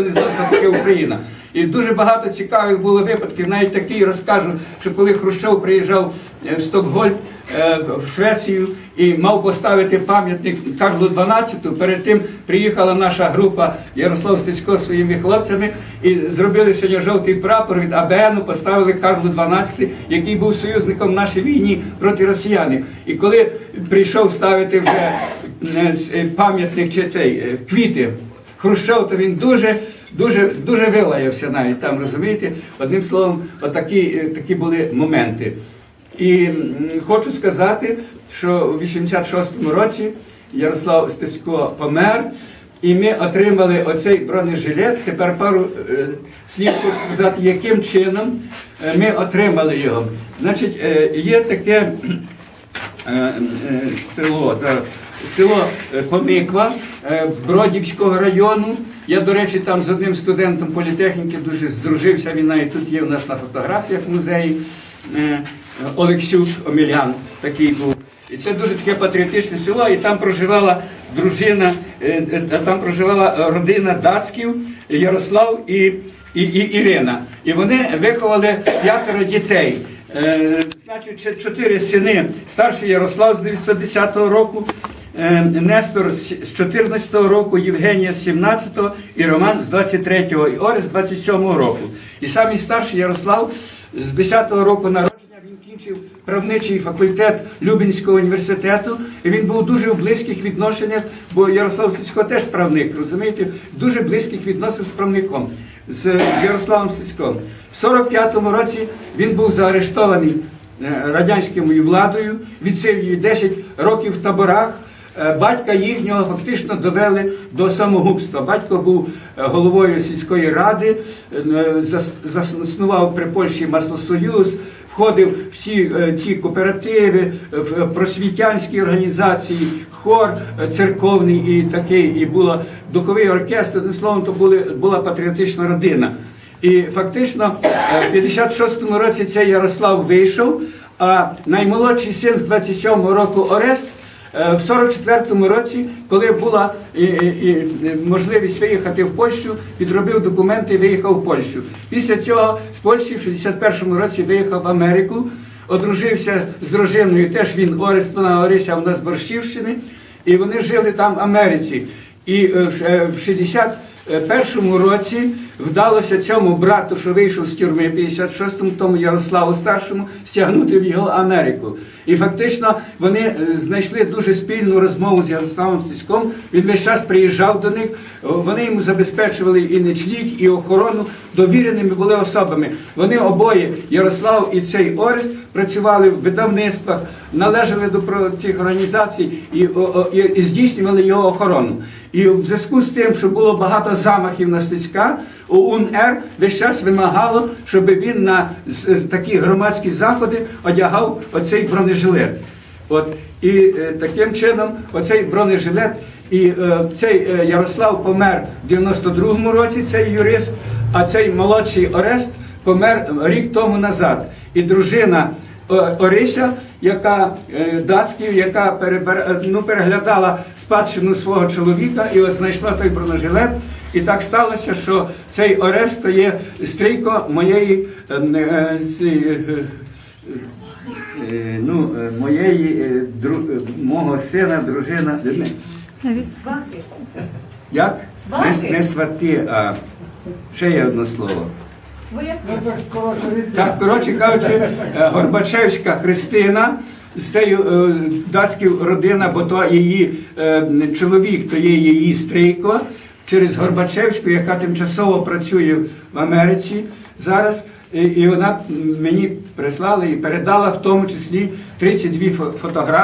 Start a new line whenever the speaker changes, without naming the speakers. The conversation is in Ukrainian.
не знав, що таке Україна. І дуже багато цікавих було випадків. Навіть такий розкажу, що коли Хрущов приїжджав е, в Стокгольм, е, в Швецію і мав поставити пам'ятник Карлу XII, перед тим приїхала наша група Ярослав Стецько своїми хлопцями і зробили сьогодні жовтий прапор від АБНу, поставили Карлу XII, який був союзником в нашій війні проти росіянів. І коли прийшов ставити вже е, пам'ятник чи цей квіти. Хрущов, то він дуже, дуже, дуже вилаявся навіть там, розумієте? Одним словом, отакі, е, такі були моменти. І хочу сказати, що у 86-му році Ярослав Стецько помер, і ми отримали оцей бронежилет. Тепер пару е, слів хочу сказати, яким чином е, ми отримали його. Значить, є таке село зараз. Село е, Пониква е, Бродівського району. Я, до речі, там з одним студентом політехніки дуже здружився. Він навіть тут є у нас на фотографіях в музеї. Е, Олексюк Омелян такий був. І це дуже таке патріотичне село, і там проживала дружина, е, е, там проживала родина Дацьків, Ярослав і, і, і Ірина. І вони виховали п'ятеро дітей. Е, Значить, чотири сини. Старший Ярослав з 910 року, е, Нестор з 14 року, Євгенія з 17 і Роман з 23-го, і Орес з 27-го року. І самий старший Ярослав з 10-го року народження він кінчив правничий факультет Любінського університету. І він був дуже у близьких відношеннях, бо Ярослав Сицько теж правник, розумієте, дуже близьких відносинах з правником, з Ярославом Сицьком. В 45-му році він був заарештований е, радянською владою, відсив її 10 років в таборах. Е, Батька їхнього фактично довели до самогубства. Батько був е, головою сільської ради, е, заснував при Польщі маслосоюз, входив в всі ті кооперативи, в просвітянські організації, хор церковний і такий, і було духовий оркестр. Одним словом, то були, була патріотична родина. І фактично в 56-му році цей Ярослав вийшов, а наймолодший син з 27-го року Орест Е, в 44-му році, коли була можливість виїхати в Польщу, підробив документи і виїхав в Польщу. Після цього з Польщі в 61-му році виїхав в Америку, одружився з дружиною. Теж він Орис, вона Орися, вона з Борщівщини, і вони жили там в Америці. І е, в е, 60 Е, першому році вдалося цьому брату, що вийшов з тюрми 56-му, тому Ярославу Старшому, стягнути в його Америку. І фактично вони е, знайшли дуже спільну розмову з Ярославом Стіськом. Він весь час приїжджав до них. Е, вони йому забезпечували і нечліг, і охорону довіреними були особами. Вони обоє Ярослав і цей Орест працювали в видавництвах належали до цих організацій і, і, і здійснювали його охорону. І в зв'язку з тим, що було багато замахів на Стецька, УНР весь час вимагало, щоб він на такі громадські заходи одягав оцей бронежилет. От і е, таким чином, оцей бронежилет, і е, цей е, Ярослав помер в 92-му році, цей юрист, а цей молодший Орест помер рік тому назад. І дружина Орися, яка е, датськів, яка перебер, е, ну, переглядала спадщину свого чоловіка і от знайшла той бронежилет. І так сталося, що цей Орест є стрійко моєї е, е, е, е, ну, е, моєї е, дру, е, мого сина, дружина. е, не, Як? Не, не свати, а ще є одне слово. Так, коротше кажучи, е, Горбачевська Христина. З цією е, датською родина, бо то її е, чоловік, то є її стрійко через Горбачевську, яка тимчасово працює в Америці зараз. І вона мені прислала і передала в тому числі 32 фотографії.